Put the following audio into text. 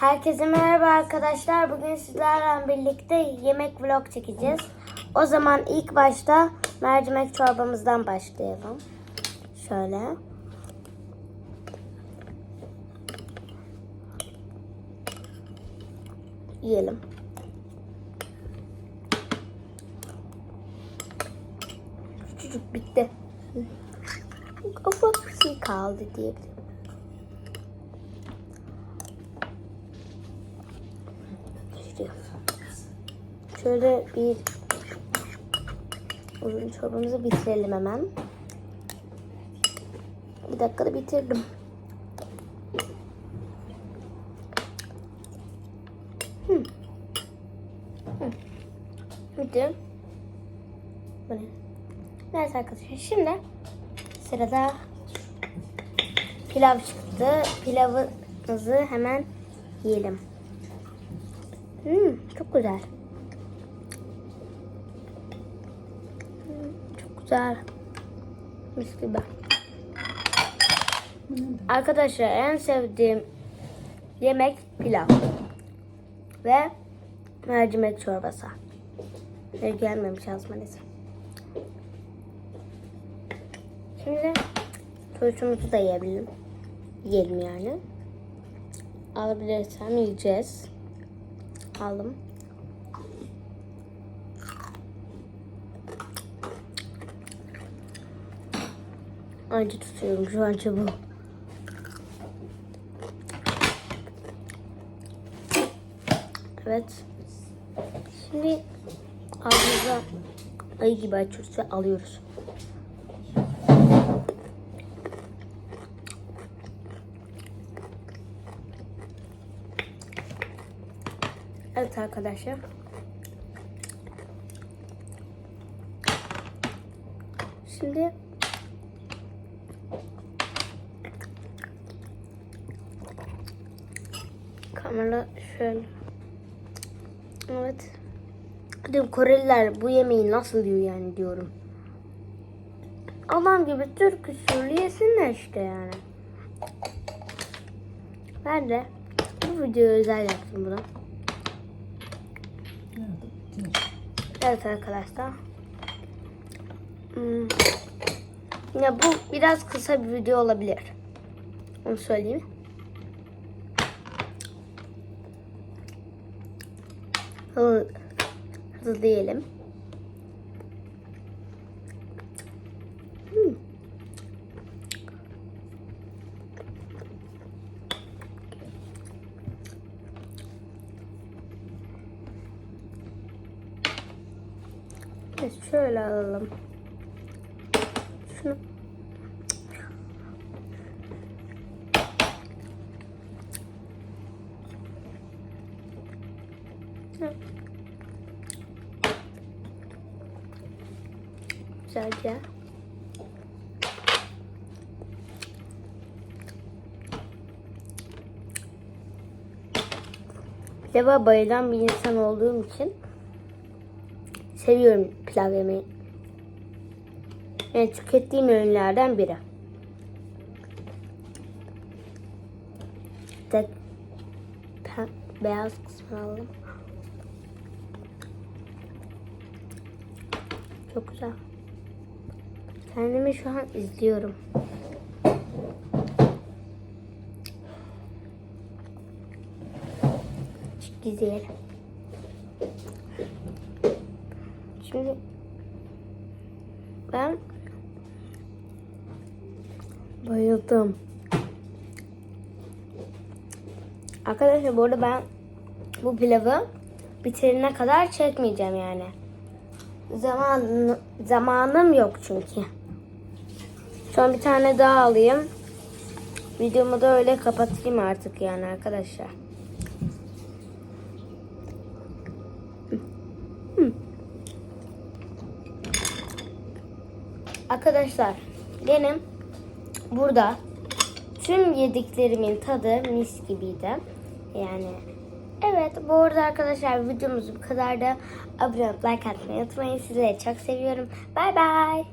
Herkese merhaba arkadaşlar. Bugün sizlerle birlikte yemek vlog çekeceğiz. O zaman ilk başta mercimek çorbamızdan başlayalım. Şöyle. Yiyelim. Küçücük bitti. Ufak bir şey kaldı diyebilirim. Şuraya. Şöyle bir uzun çorbamızı bitirelim hemen. Bir dakikada bitirdim. Bitti. Bu ne? Evet arkadaşlar şimdi sırada pilav çıktı. Pilavımızı hemen yiyelim. Hmm, çok güzel. Hmm, çok güzel. Mis gibi. Arkadaşlar en sevdiğim yemek pilav. Ve mercimek çorbası. Ve gelmemiş yazmanız. Şimdi turşumuzu da yiyebilirim. Yiyelim yani. Alabilirsem yiyeceğiz. Aldım. Acı tutuyorum şu an çubuğu. Evet. Şimdi ağzımıza ayı gibi açıyoruz ve alıyoruz. Evet arkadaşlar. Şimdi kamera şöyle. Evet. Diyorum Koreliler bu yemeği nasıl yiyor yani diyorum. Adam gibi Türk usulü yesinler işte yani. Ben de bu videoyu özel yaptım bunu. Evet arkadaşlar. Hmm. Ya bu biraz kısa bir video olabilir. Onu söyleyeyim. Hızlı, hızlı diyelim. Hmm. Evet, şöyle alalım. Şunu. Güzelce. Pilava bayılan bir insan olduğum için seviyorum pilav yemeği. Yani tükettiğim öğünlerden biri. Tek beyaz kısmını alalım. Çok güzel. Kendimi şu an izliyorum. Çok güzel. Şimdi ben bayıldım. Arkadaşlar bu arada ben bu pilavı bitirene kadar çekmeyeceğim yani. Zaman zamanım yok çünkü. Son bir tane daha alayım. Videomu da öyle kapatayım artık yani arkadaşlar. Arkadaşlar benim burada tüm yediklerimin tadı mis gibiydi. Yani evet bu arada arkadaşlar videomuz bu kadar da abone olup like atmayı unutmayın. Sizleri çok seviyorum. Bay bay.